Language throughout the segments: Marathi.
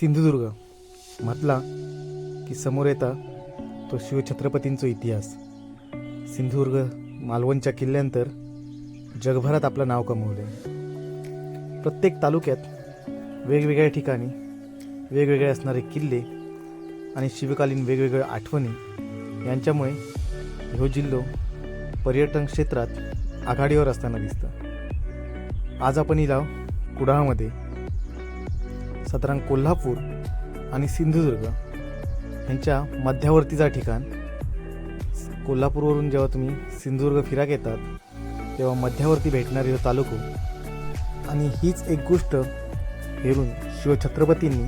सिंधुदुर्ग म्हटला की समोर येता तो शिवछत्रपतींचा इतिहास. सिंधुदुर्ग मालवणच्या किल्ल्यानंतर जगभरात आपलं नाव कमवले प्रत्येक तालुक्यात वेगवेगळ्या ठिकाणी वेगवेगळे असणारे किल्ले आणि शिवकालीन वेगवेगळ्या आठवणी यांच्यामुळे ह्यो जिल्हो पर्यटन क्षेत्रात आघाडीवर असताना दिसतं. आज आपण इलाव कुडाळमध्ये साधारण कोल्हापूर आणि सिंधुदुर्ग यांच्या मध्यावर्तीचा ठिकाण. कोल्हापूरवरून जेव्हा तुम्ही सिंधुदुर्ग फिराक येतात तेव्हा मध्यावर्ती भेटणारी तालुको. आणि हीच एक गोष्ट हेरून शिवछत्रपतींनी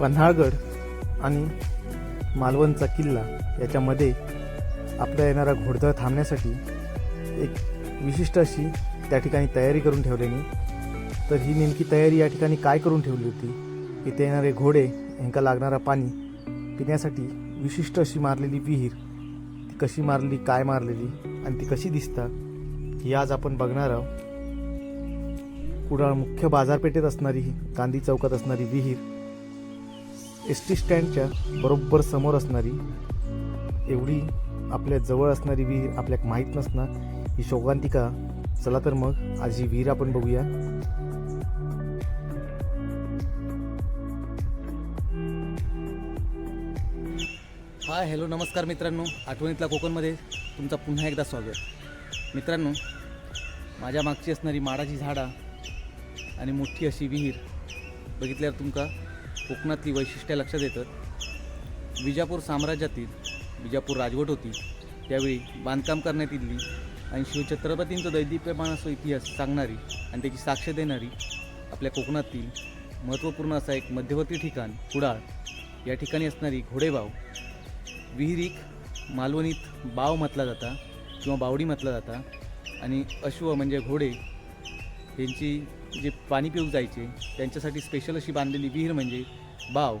पन्हाळगड आणि मालवणचा किल्ला याच्यामध्ये आपल्या येणारा घोडदळ थांबण्यासाठी एक विशिष्ट अशी त्या ठिकाणी तयारी करून ठेवलेली. तर ही नेमकी तयारी या ठिकाणी काय करून ठेवली होती? इथे येणारे घोडे यांका लागणारा पाणी पिण्यासाठी विशिष्ट अशी मारलेली विहीर ती कशी मारली काय मारलेली आणि ती कशी दिसता ही आज आपण बघणार आहोत. कुडाळ मुख्य बाजारपेठेत असणारी गांधी चौकात असणारी विहीर एस टी स्टँडच्या बरोबर समोर असणारी एवढी आपल्या जवळ असणारी विहीर आपल्याला माहीत नसणार. ही शोकांतिका चला तर मग आज ही विहीर आपण बघूया. हाय हॅलो नमस्कार मित्रांनो. आठवणीतल्या कोकणमध्ये तुमचा पुन्हा एकदा स्वागत. मित्रांनो माझ्या मागची असणारी माडाची झाडा आणि मोठी अशी विहीर बघितल्यावर तुमका कोकणातली वैशिष्ट्य लक्षात येतं. विजापूर साम्राज्यातील विजापूर राजवट होती. त्यावेळी बांधकाम करण्यात येतली आणि शिवछत्रपतींचं दैदिप्यमान असं इतिहास सांगणारी आणि त्याची साक्ष देणारी आपल्या कोकणातील महत्त्वपूर्ण असा एक मध्यवर्ती ठिकाण कुडाळ. या ठिकाणी असणारी घोडेबाव विहिरीक मालवणीत बाव म्हटला जाता किंवा बावडी म्हटला जाता. आणि अश्व म्हणजे घोडे यांची जे पाणी पिऊ जायचे त्यांच्यासाठी स्पेशल अशी बांधलेली विहीर म्हणजे बाव.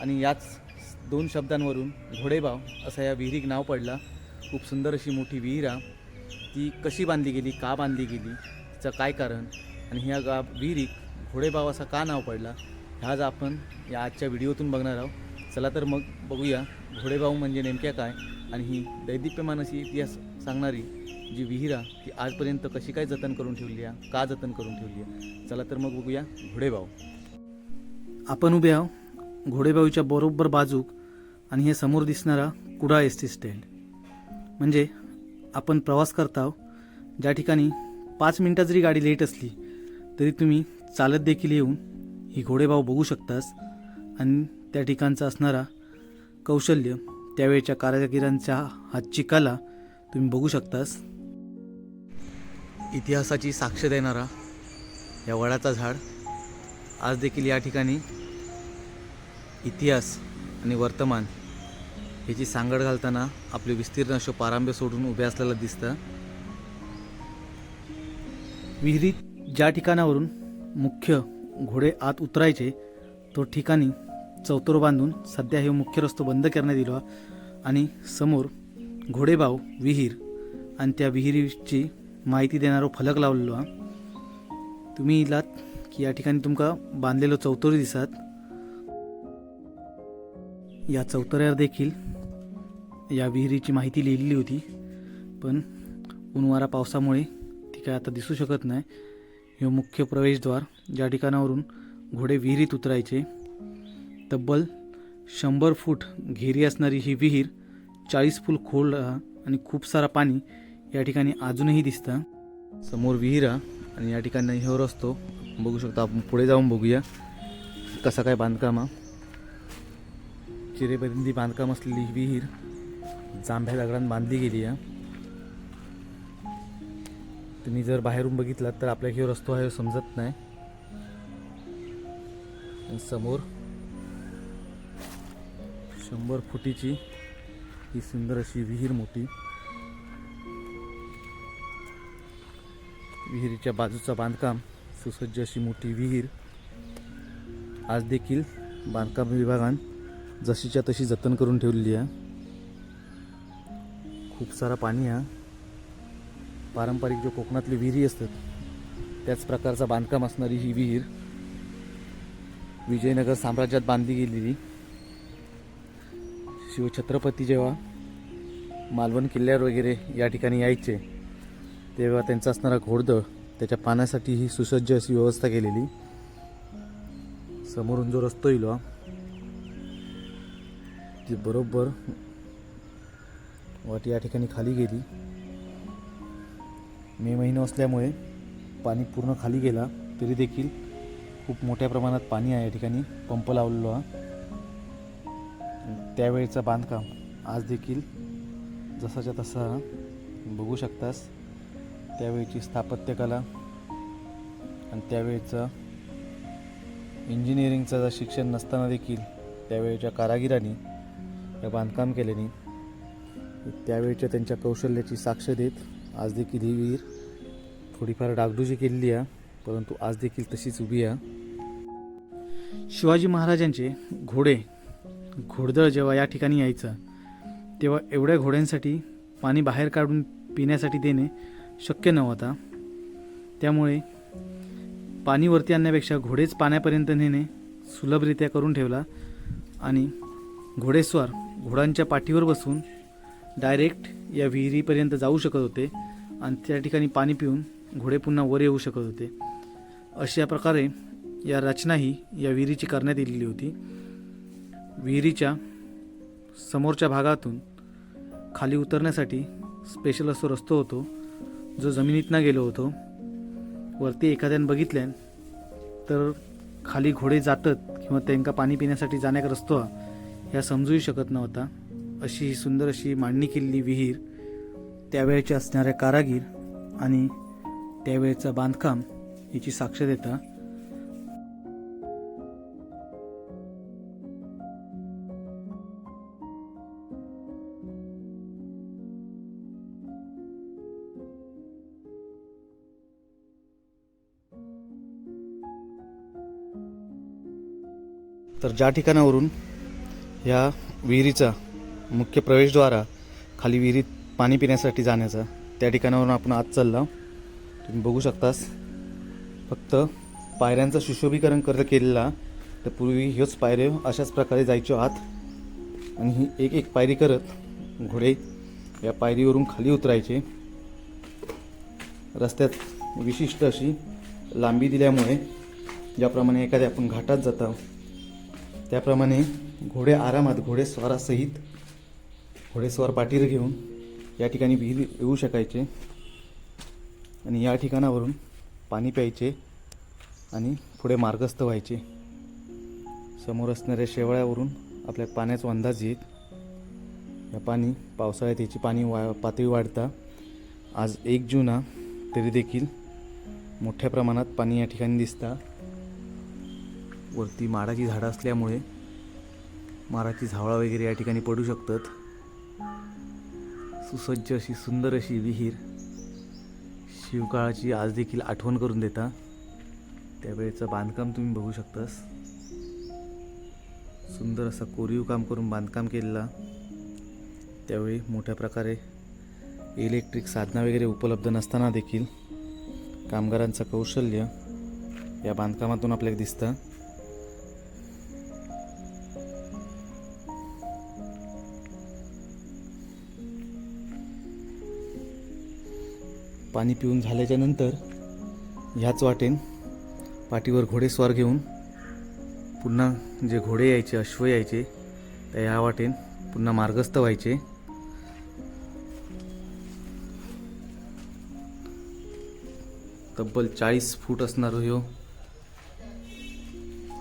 आणि याच दोन शब्दांवरून घोडेबाव असं या विहिरीक नाव पडला. खूप सुंदर अशी मोठी विहीर आहे ती कशी बांधली गेली का बांधली गेली तिचं काय कारण? आणि ह्या गा विहिरीक घोडेबाव असा का नाव पडला? ह्याच आपण या आजच्या व्हिडिओतून बघणार आहोत. चला तर मग बघूया घोडेबाव म्हणजे नेमक्या काय आणि ही दैदिप्यमान अशी इतिहास सांगणारी जी विहिरा ती आजपर्यंत कशी काय जतन करून ठेवली आहे का जतन करून ठेवली आहे? चला तर मग बघूया घोडेबाव आपण उभे आहो घोडेबाऊच्या बरोबर बाजूक आणि हे समोर दिसणारा कुडाळ एस टी स्टँड. म्हणजे आपण प्रवास करता ज्या ठिकाणी पाच मिनटात जरी गाडी लेट असली तरी तुम्ही चालत देखील येऊन ही घोडेबाव बघू शकतास आणि त्या ठिकाणचा असणारा कौशल्य त्यावेळच्या कारागिरांच्या हातची कला तुम्ही बघू शकतास. इतिहासाची साक्ष देणारा या वडाचा झाड आज देखील या ठिकाणी इतिहास आणि वर्तमान याची सांगड घालताना आपले विस्तीर्ण असे पारांबे सोडून उभे असलेलं दिसतं. विहिरीत ज्या ठिकाणावरून मुख्य घोडे आत उतरायचे तो ठिकाणी चौतोर बांधून सध्या हे मुख्य रस्तो बंद करण्यात येलो आणि समोर घोडेबाव विहीर आणि त्या विहिरीची माहिती देणारो फलक लावलेलो हा तुम्ही इलात की या ठिकाणी तुमका बांधलेलो चौतोरी दिसत. या चौतऱ्यावर देखील या विहिरीची माहिती लिहिलेली होती पण उनवारा पावसामुळे ती काय आता दिसू शकत नाही. हे मुख्य प्रवेशद्वार ज्या ठिकाणावरून घोडे विहिरीत उतरायचे तब्बल शंभर फूट घेरी असणारी ही विहीर चाळीस फूट खोल आणि खूप सारा पाणी या ठिकाणी अजूनही दिसतं. समोर विहीर आणि या ठिकाणी ह्यो रस्तो. बघू शकतो आपण पुढे जाऊन बघूया. कसा काय बांधकाम आहे. चिरेबंदी बांधकाम असलेली ही विहीर जांभ्या दगडांत बांधली गेली आहे. तुम्ही जर बाहेरून बघितलात तर आपल्या हे रस्तो आहे समजत नाही. समोर शंभर फुटीची ही सुंदर अशी विहीर मोठी. विहिरीच्या बाजूचा बांधकाम सुसज्ज अशी मोठी विहीर. आज देखील बांधकाम विभागान जशीच्या तशी जतन करून ठेवलेली आहे. खूप सारा पाणी आहे पारंपरिक जो कोकणातली विहिरी असतात त्याच प्रकारचा बांधकाम असणारी ही विहीर. विजयनगर साम्राज्यात बांधली गेलेली. शिवछत्रपती जेव्हा मालवण किल्ल्यावर वगैरे या ठिकाणी यायचे तेव्हा त्यांचं असणारा घोडदळ त्याच्या पाण्यासाठी ही सुसज्ज अशी व्यवस्था केलेली. समोरून जो रस्तो येईल ती बरोबर वाट या ठिकाणी खाली गेली. मे महिना असल्यामुळे पाणी पूर्ण खाली गेला तरी देखील खूप मोठ्या प्रमाणात पाणी आहे या ठिकाणी पंप लावलेलो. हा त्यावेळेचं बांधकाम आज देखील जसाच्या तसा बघू शकतास. त्यावेळची स्थापत्यकला आणि त्यावेळचं इंजिनिअरिंगचं जर शिक्षण नसताना देखील त्यावेळच्या कारागिरांनी या बांधकाम केल्याने त्यावेळच्या त्यांच्या कौशल्याची साक्ष देत आज देखील ही विहीर थोडीफार डागडुजी केलेली आहे परंतु आज देखील तशीच उभी आहे. शिवाजी महाराजांचे घोडे घोडदळ जेव्हा या ठिकाणी यायचं तेव्हा एवढ्या घोड्यांसाठी पाणी बाहेर काढून पिण्यासाठी देणे शक्य नव्हता. त्यामुळे पाणी वरती आणण्यापेक्षा घोडेच पाण्यापर्यंत नेणे सुलभरित्या करून ठेवला आणि घोडेस्वार घोडांच्या पाठीवर बसून डायरेक्ट या विहिरीपर्यंत जाऊ शकत होते आणि त्या ठिकाणी पाणी पिऊन घोडे पुन्हा वर येऊ शकत होते. अशा प्रकारे या रचनाही या विहिरीची करण्यात आलेली होती. विहिरीच्या समोरच्या भागातून खाली उतरण्यासाठी स्पेशल असो रस्तो होतो. जो जमिनीतनं गेलो होतो. वरती एखाद्यानं बघितल्यान तर खाली घोडे जातात किंवा त्यांका पाणी पिण्यासाठी जाण्याक रस्तो ह्या समजूही शकत नव्हता. अशी ही सुंदर अशी मांडणी केलेली विहीर त्यावेळेचे असणाऱ्या कारागीर आणि त्यावेळेचं बांधकाम याची साक्ष देता तर ज्या ठिकाणावरून ह्या विहिरीचा मुख्य प्रवेशद्वारा खाली विहिरीत पाणी पिण्यासाठी जाण्याचा त्या ठिकाणावरून आपण आज चालला. तुम्ही बघू शकतास फक्त पायऱ्यांचं सुशोभीकरण कर केलेला तर पूर्वी ह्योच पायऱ्या अशाच प्रकारे जायचो आत. आणि ही एक एक पायरी करत घोडे या पायरीवरून खाली उतरायचे. रस्त्यात विशिष्ट अशी लांबी दिल्यामुळे ज्याप्रमाणे एखाद्या आपण घाटात जातो त्याप्रमाणे घोडे आरामात घोडेस्वारासहित घोडेस्वार पाठीर घेऊन या ठिकाणी विहीर येऊ शकायचे आणि या ठिकाणावरून पाणी प्यायचे आणि पुढे मार्गस्थ व्हायचे. समोर असणाऱ्या शेवाळ्यावरून आपल्या पाण्याचा अंदाज येत या पाणी पावसाळ्यात याची पाणी वा पातळी वाढता आज एक जून तरी देखील मोठ्या प्रमाणात पाणी या ठिकाणी दिसता. वरती माडाची झाडं असल्यामुळे माडाची झावळा वगैरे या ठिकाणी पडू शकतात. सुसज्ज अशी सुंदर अशी विहीर शिवकाळाची आज देखील आठवण करून देता. त्यावेळेचं बांधकाम तुम्ही बघू शकतास. सुंदर असं कोरीव काम करून बांधकाम केलेला. त्यावेळी मोठ्या प्रकारे इलेक्ट्रिक साधना वगैरे उपलब्ध नसताना देखील कामगारांचं कौशल्य या बांधकामातून आपल्याला दिसतं. पाणी पिऊन झाल्याच्यानंतर ह्याच वाटेन पाठीवर घोडेस्वार घेऊन पुन्हा जे घोडे यायचे अश्व यायचे त्या ह्या वाटेन पुन्हा मार्गस्थ व्हायचे. तब्बल चाळीस फूट असणार ह्यो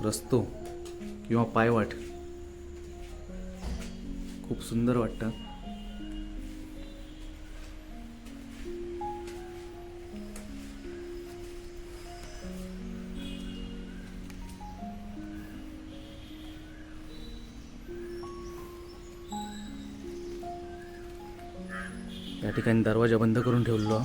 रस्तो किंवा पायवाट खूप सुंदर वाटतं. या ठिकाणी दरवाजा बंद करून ठेवलेलो.